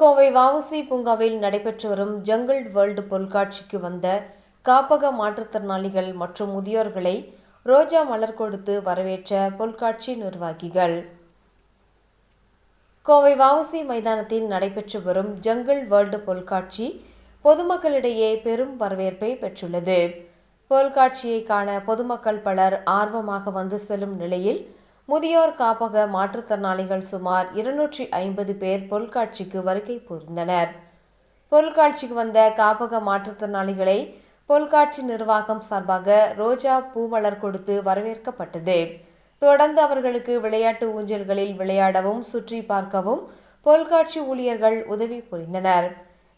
கோவை வஉசி பூங்காவில் நடைபெற்று வரும் ஜங்கிள் வேர்ல்டு பொருட்காட்சிக்கு வந்த காப்பக மாற்றுத்திறனாளிகள் மற்றும் முதியோர்களை ரோஜா மலர் கொடுத்து வரவேற்ற பொருட்காட்சி நிர்வாகிகள். கோவை வஉசி மைதானத்தில் நடைபெற்று வரும் ஜங்கிள் வேர்ல்டு பொருட்காட்சி பொதுமக்களிடையே பெரும் வரவேற்பை பெற்றுள்ளது. பொருட்காட்சியை காண பொதுமக்கள் பலர் ஆர்வமாக வந்து செல்லும் நிலையில் முதியோர் காப்பக மாற்றுத்திறனாளிகள் சுமார் இருநூற்றி ஐம்பது பேர் பொருட்காட்சிக்கு வருகை புரிந்தனர். பொருட்காட்சிக்கு வந்த காப்பக மாற்றுத்திறனாளிகளை பொருட்காட்சி நிர்வாகம் சார்பாக ரோஜா பூமலர் கொடுத்து வரவேற்கப்பட்டது. தொடர்ந்து அவர்களுக்கு விளையாட்டு ஊஞ்சல்களில் விளையாடவும் சுற்றி பார்க்கவும் பொருட்காட்சி ஊழியர்கள் உதவி புரிந்தனர்.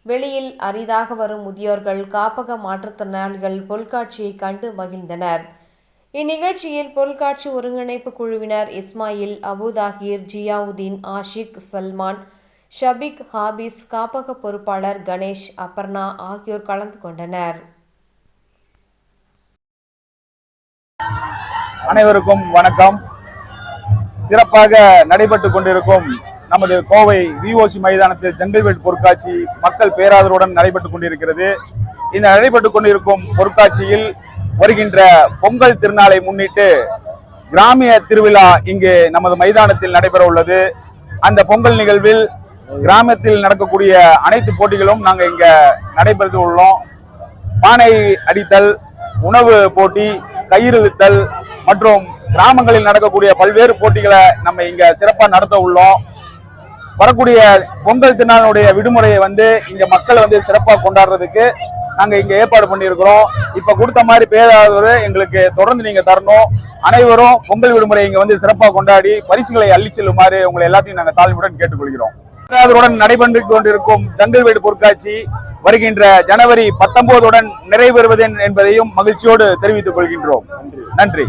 வெளியில் அரிதாக வரும் முதியோர்கள் காப்பக மாற்றுத்திறனாளிகள் பொருட்காட்சியை கண்டு மகிழ்ந்தனர். இந்நிகழ்ச்சியில் பொருட்காட்சி ஒருங்கிணைப்பு குழுவினர் இஸ்மாயில் அபுதாகிர் ஜியாவுதீன் ஆஷிக் சல்மான் ஷபிக் ஹாபிஸ் காப்பக பொறுப்பாளர் கணேஷ் அபர்ணா ஆகியோர் கலந்து கொண்டனர். அனைவருக்கும் வணக்கம். சிறப்பாக நடைபெற்று கொண்டிருக்கும் நமது கோவை விஓசி மைதானத்தில் ஜங்கிள்வேட் பொருட்காட்சி மக்கள் பேராதரவுடன் நடைபெற்றுக் கொண்டிருக்கிறது. இந்த நடைபெற்றுக் கொண்டிருக்கும் பொருட்காட்சியில் வருகின்ற பொங்கல் திருநாளை முன்னிட்டு கிராமிய திருவிழா இங்கு நமது மைதானத்தில் நடைபெற உள்ளது. அந்த பொங்கல் நிகழ்வில் கிராமத்தில் நடக்கக்கூடிய அனைத்து போட்டிகளும் நாங்கள் இங்க நடைபெற்று உள்ளோம். பானை அடித்தல் உணவு போட்டி கயிறு மற்றும் கிராமங்களில் நடக்கக்கூடிய பல்வேறு போட்டிகளை நம்ம இங்க சிறப்பா நடத்த உள்ளோம். வரக்கூடிய பொங்கல் திருநாளுடைய விடுமுறையை வந்து இங்க மக்கள் வந்து சிறப்பாக கொண்டாடுறதுக்கு நாங்க இங்க ஏற்பாடு பண்ணியிருக்கிறோம். இப்ப கொடுத்த மாதிரி பேராதவர் எங்களுக்கு தொடர்ந்து நீங்க தரணும். அனைவரும் பொங்கல் விடுமுறை இங்க வந்து சிறப்பாக கொண்டாடி பரிசுகளை அள்ளி செல்லுமாறு உங்களை எல்லாத்தையும் நாங்கள் தாழ்மையுடன் கேட்டுக்கொள்கிறோம். பேராதருடன் நடைபெற்று கொண்டிருக்கும் ஜங்கல் வீடு பொருட்காட்சி வருகின்ற ஜனவரி பத்தொன்பதுடன் நிறைவேறுவது என்பதையும் மகிழ்ச்சியோடு தெரிவித்துக் கொள்கின்றோம். நன்றி.